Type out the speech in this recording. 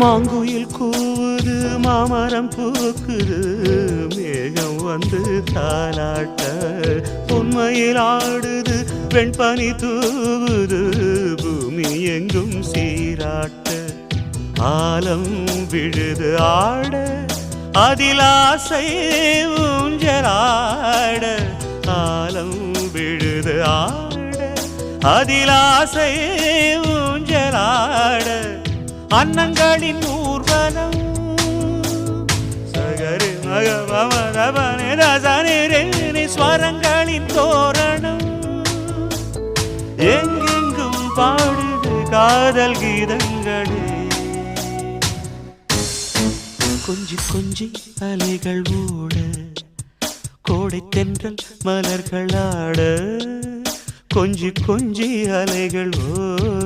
மாங்குயில் கூவுது மாமரம் பூக்குது மேகம் வந்து தாலாட்ட உண்மையில் ஆடுது வெண்பனி தூவுது பூமி எங்கும் சீராட்ட. ஆலம் விழுது ஆட அதில் ஆசை ஊஞ்சலாட. ஆலம் விழுது ஆட அதில் ஆசை அன்னங்களின் ஊர்வலம். சகரு மக ஸ்வரங்களின் தோரணம். எங்கெங்கும் பாடுது காதல் கீதங்களே. கொஞ்சி கொஞ்சி அலைகள் ஓட கோடை தென்றல் மலர்கள் ஆட. கொஞ்சி கொஞ்சி அலைகள் ஓ